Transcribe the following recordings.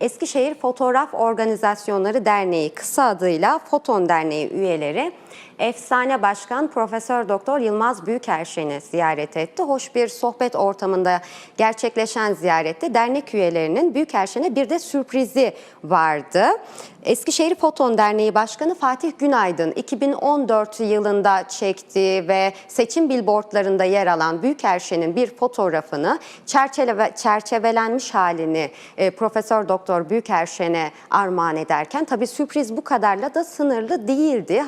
Eskişehir Fotoğraf Organizasyonları Derneği kısa adıyla Foton Derneği üyeleri efsane başkan Profesör Doktor Yılmaz Büyükerşen'i ziyaret etti. Hoş bir sohbet ortamında gerçekleşen ziyarette dernek üyelerinin Büyükerşen'e bir de sürprizi vardı. Eskişehir Foton Derneği Başkanı Fatih Günaydın 2014 yılında çektiği ve seçim billboardlarında yer alan Büyükerşen'in bir fotoğrafını çerçeve, çerçevelenmiş halini e, Profesör Doktor Büyükerşen'e armağan ederken tabii sürpriz bu kadarla da sınırlı değildi.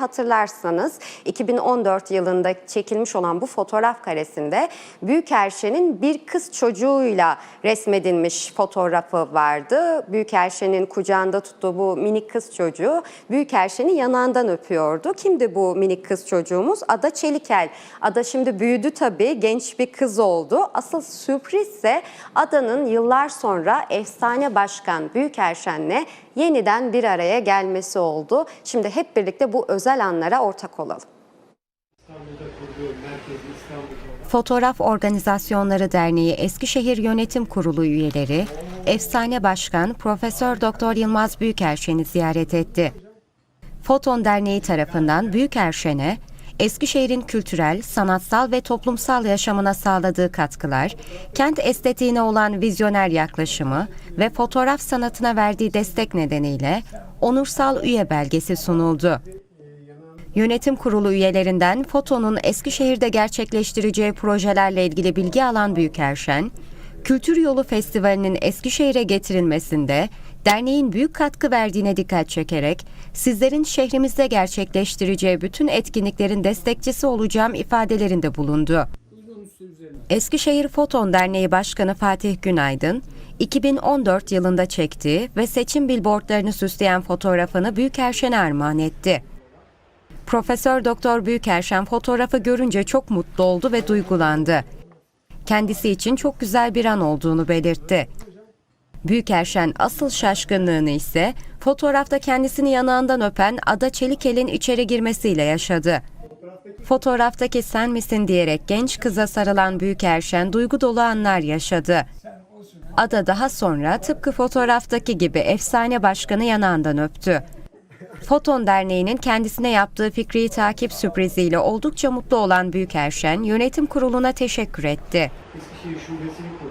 Hatırlarsanız 2014 yılında çekilmiş olan bu fotoğraf karesinde Büyükerşen'in bir kız çocuğuyla resmedilmiş fotoğrafı vardı. Büyükerşen'in kucağında tuttuğu bu minik kız çocuğu Büyükerşen'i yanağından öpüyordu. Kimdi bu minik kız çocuğumuz? Ada Çelikel. Ada şimdi büyüdü tabii, genç bir kız oldu. Asıl sürpriz ise Ada'nın yıllar sonra efsane başkan Büyükerşen'le yeniden bir araya gelmesi oldu. Şimdi hep birlikte bu özel anlara ortak olalım. Fotoğraf Organizasyonları Derneği Eskişehir Yönetim Kurulu üyeleri efsane başkan Profesör Doktor Yılmaz Büyükerşen'i ziyaret etti. Foton Derneği tarafından Büyükerşen'e Eskişehir'in kültürel, sanatsal ve toplumsal yaşamına sağladığı katkılar, kent estetiğine olan vizyoner yaklaşımı ve fotoğraf sanatına verdiği destek nedeniyle onursal üye belgesi sunuldu. Yönetim kurulu üyelerinden FOTO'nun Eskişehir'de gerçekleştireceği projelerle ilgili bilgi alan Büyükerşen, Kültür Yolu Festivali'nin Eskişehir'e getirilmesinde derneğin büyük katkı verdiğine dikkat çekerek sizlerin şehrimizde gerçekleştireceği bütün etkinliklerin destekçisi olacağım ifadelerinde bulundu. Eskişehir Foton Derneği Başkanı Fatih Günaydın, 2014 yılında çektiği ve seçim billboardlarını süsleyen fotoğrafını Büyükerşen'e armağan etti. Profesör Doktor Büyükerşen fotoğrafı görünce çok mutlu oldu ve duygulandı. Kendisi için çok güzel bir an olduğunu belirtti. Büyükerşen asıl şaşkınlığını ise fotoğrafta kendisini yanağından öpen Ada Çelikel'in içeri girmesiyle yaşadı. Fotoğraftaki sen misin diyerek genç kıza sarılan Büyükerşen duygu dolu anlar yaşadı. Ada daha sonra tıpkı fotoğraftaki gibi efsane başkanı yanağından öptü. Foton Derneği'nin kendisine yaptığı fikri takip sürpriziyle oldukça mutlu olan Büyükerşen, yönetim kuruluna teşekkür etti. Eskişehir şubesini kurdu.